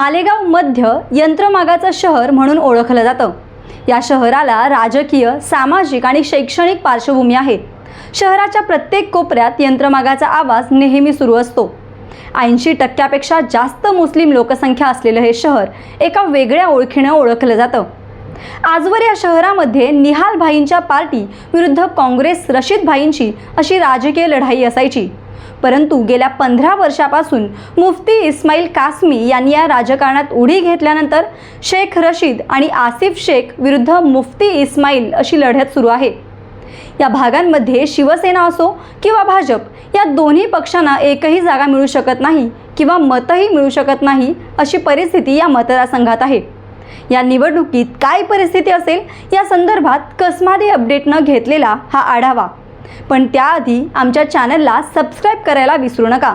मालेगाव मध्य यंत्रमागाचं शहर म्हणून ओळखलं जातं. या शहराला राजकीय सामाजिक आणि शैक्षणिक पार्श्वभूमी आहे. शहराच्या प्रत्येक कोपऱ्यात यंत्रमागाचा आवाज नेहमी सुरू असतो. ऐंशी टक्क्यापेक्षा जास्त मुस्लिम लोकसंख्या असलेलं हे शहर एका वेगळ्या ओळखीनं ओळखलं जातं. आजवर या शहरामध्ये निहाल भाईंच्या पार्टी विरुद्ध काँग्रेस रशीद भाईंची अशी राजकीय लढाई असायची. परंतु गेल्या पंधरा वर्षापासून मुफ्ती इस्माईल कासमी यांनी या राजकारणात उडी घेतल्यानंतर शेख रशीद आणि आसिफ शेख विरुद्ध मुफ्ती इस्माईल अशी लढत सुरू आहे. या भागांमध्ये शिवसेना असो किंवा भाजप या दोन्ही पक्षांना एकही जागा मिळू शकत नाही किंवा मतही मिळू शकत नाही अशी परिस्थिती या मतदारसंघात आहे. या निवडणुकीत काय परिस्थिती असेल या संदर्भात कसमादी अपडेट न घेतलेला हा आढावा पण त्याआधी आमच्या चॅनलला सबस्क्राईब करायला विसरू नका.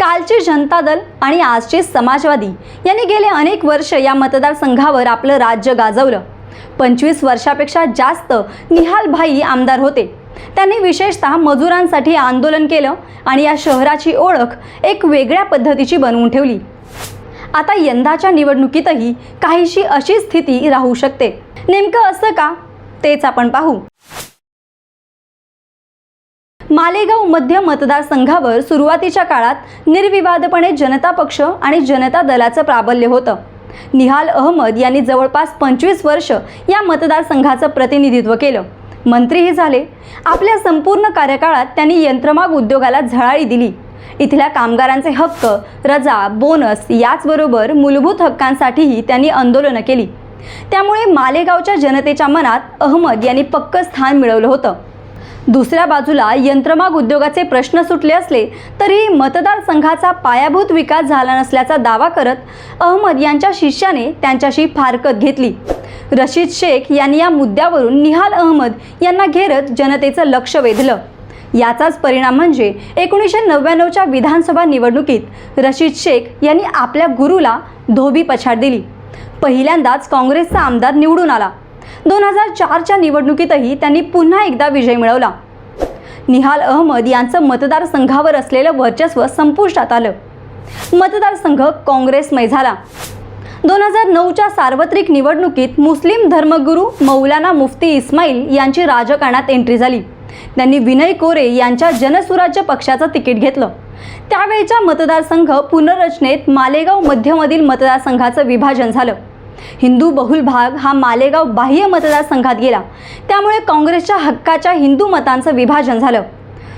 कालचे जनता दल आणि आजचे समाजवादी यांनी गेले अनेक वर्ष या मतदारसंघावर आपलं राज्य गाजवलं. पंचवीस वर्षापेक्षा जास्त निहाल भाई आमदार होते. त्यांनी विशेषतः मजुरांसाठी आंदोलन केलं आणि या शहराची ओळख एक वेगळ्या पद्धतीची बनवून ठेवली. आता यंदाच्या निवडणुकीतही काहीशी अशी स्थिती राहू शकते. नेमकं असं का? तेच आपण पाहू. मालेगाव मध्य मतदारसंघावर सुरुवातीच्या काळात निर्विवादपणे जनता पक्ष आणि जनता दलाचं प्राबल्य होतं. निहाल अहमद यांनी जवळपास पंचवीस वर्ष या मतदारसंघाचं प्रतिनिधित्व केलं. मंत्रीही झाले. आपल्या संपूर्ण कार्यकाळात त्यांनी यंत्रमाग उद्योगाला झळाळी दिली. इथल्या कामगारांचे हक्क रजा बोनस याचबरोबर मूलभूत हक्कांसाठीही त्यांनी आंदोलनं केली. त्यामुळे मालेगावच्या जनतेच्या मनात अहमद यांनी पक्क स्थान मिळवलं होतं. दुसऱ्या बाजूला यंत्रमाग उद्योगाचे प्रश्न सुटले असले तरी मतदारसंघाचा पायाभूत विकास झाला नसल्याचा दावा करत अहमद यांच्या शिष्याने त्यांच्याशी फारकत घेतली. रशीद शेख यांनी या मुद्द्यावरून निहाल अहमद यांना घेरत जनतेचं लक्ष वेधलं. याचाच परिणाम म्हणजे एकोणीसशे नव्याण्णवच्या विधानसभा निवडणुकीत रशीद शेख यांनी आपल्या गुरुला धोबी पछाड दिली. पहिल्यांदाच काँग्रेसचा आमदार निवडून आला. दोन हजार चारच्या निवडणुकीतही त्यांनी पुन्हा एकदा विजय मिळवला. निहाल अहमद यांचं मतदारसंघावर असलेलं वर्चस्व संपुष्टात आलं. मतदारसंघ काँग्रेसमय झाला. दोन हजार नऊच्या सार्वत्रिक निवडणुकीत मुस्लिम धर्मगुरू मौलाना मुफ्ती इस्माईल यांची राजकारणात एंट्री झाली. त्यांनी विनय कोरे यांच्या जनसुराज्य पक्षाचं तिकीट घेतलं. त्यावेळच्या मतदारसंघ पुनर्रचनेत मालेगाव मध्यमधील मतदारसंघाचं विभाजन झालं. हिंदू बहुल भाग हा मालेगाव बाह्य मतदारसंघात गेला. त्यामुळे काँग्रेसच्या हक्काच्या हिंदू मतांचं विभाजन झालं.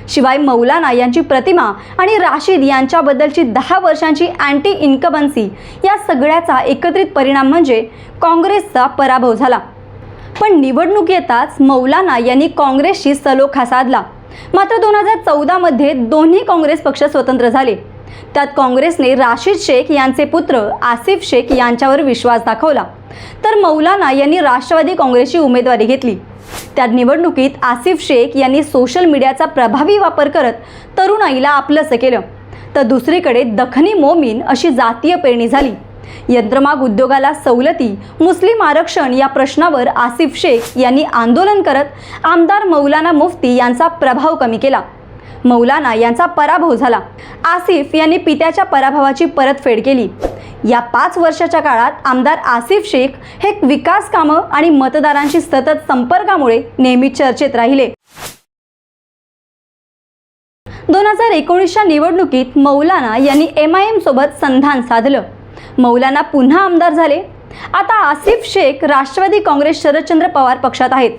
शिवाय मौलाना यांची प्रतिमा आणि राशीद यांच्याबद्दलची दहा वर्षांची अँटी इन्कबन्सी या सगळ्याचा एकत्रित परिणाम म्हणजे काँग्रेसचा पराभव झाला. पण निवडणूक येताच मौलाना यांनी काँग्रेसशी सलोखा साधला. मात्र दोन हजार चौदामध्ये दोन्ही काँग्रेस पक्ष स्वतंत्र झाले. त्यात काँग्रेसने राशीद शेख यांचे पुत्र आसिफ शेख यांच्यावर विश्वास दाखवला. तर मौलाना यांनी राष्ट्रवादी काँग्रेसची उमेदवारी घेतली. त्या निवडणुकीत आसिफ शेख यांनी सोशल मीडियाचा प्रभावी वापर करत तरुणाईला आपलंसं केलं. तर दुसरीकडे दखनी मोमीन अशी जातीय पेरणी झाली. यंत्रमाग उद्योगाला सवलती मुस्लिम आरक्षण या प्रश्नावर आसिफ शेख यांनी आंदोलन करत आमदार मौलाना मुफ्ती यांचा प्रभाव कमी केला. मौलाना यांचा पराभव झाला. आसिफ यांनी पित्याच्या पराभवाची परतफेड केली. या पाच वर्षाच्या काळात आमदार आसिफ शेख हे विकास कामं आणि मतदारांशी सतत संपर्कामुळे नेहमी चर्चेत राहिले. दोन हजार एकोणीसच्या निवडणुकीत मौलाना यांनी एम आय एम सोबत संधान साधलं. मौलाना पुन्हा आमदार झाले. आता आसिफ शेख राष्ट्रवादी काँग्रेस शरदचंद्र पवार पक्षात आहेत.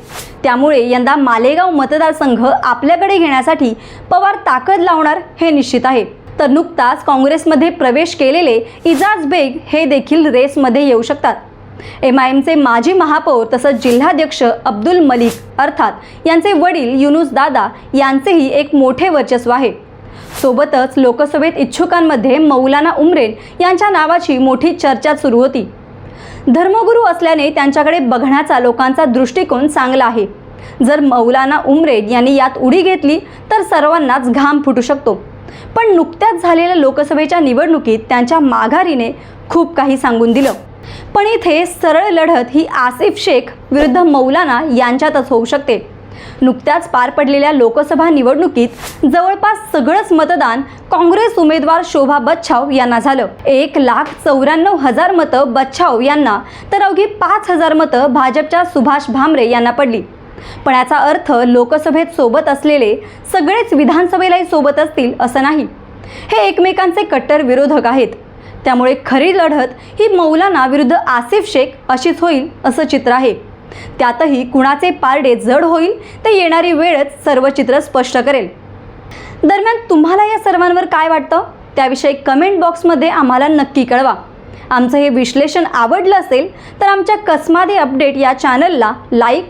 त्यामुळे यंदा मालेगाव मतदारसंघ आपल्याकडे घेण्यासाठी पवार ताकद लावणार हे निश्चित आहे. तर नुकताच काँग्रेसमध्ये प्रवेश केलेले इजाज बेग हे देखील रेसमध्ये येऊ शकतात. एम आय एमचे माजी महापौर तसंच जिल्हाध्यक्ष अब्दुल मलिक अर्थात यांचे वडील युनुस दादा यांचेही एक मोठे वर्चस्व आहे. सोबतच लोकसभेत इच्छुकांमध्ये मौलाना उमरेन यांच्या नावाची मोठी चर्चा सुरू होती. धर्मगुरू असल्याने त्यांच्याकडे बघण्याचा लोकांचा दृष्टिकोन चांगला आहे. जर मौलाना उमरेन यांनी यात उडी घेतली तर सर्वांनाच घाम फुटू शकतो. पण नुकत्याच झालेल्या लोकसभेच्या निवडणुकीत त्यांच्या माघारीने खूप काही सांगून दिलं. पण इथे सरळ लढत ही आसिफ शेख विरुद्ध मौलाना यांच्यातच होऊ शकते. नुकत्याच पार पडलेल्या लोकसभा निवडणुकीत जवळपास सगळंच मतदान काँग्रेस उमेदवार शोभा बच्छाव यांना झालं. एक लाख चौऱ्याण्णव हजार मतं बच्छाव यांना तर अवघी पाच हजार मतं भाजपच्या सुभाष भामरे यांना पडली. पण याचा अर्थ लोकसभेत सोबत असलेले सगळेच विधानसभेलाही सोबत असतील असं नाही. हे एकमेकांचे कट्टर विरोधक आहेत. त्यामुळे खरी लढत ही मौलाना विरुद्ध आसिफ शेख अशीच होईल असं चित्र आहे. त्यातही कुणाचे पारडे जड होईल ते येणारी वेळच सर्व चित्र स्पष्ट करेल. दरम्यान तुम्हाला या सर्वांवर काय वाटतं? त्याविषयी कमेंट बॉक्समध्ये आम्हाला नक्की कळवा. आमचं हे विश्लेषण आवडलं असेल तर आमच्या कसमादे अपडेट या चॅनलला लाईक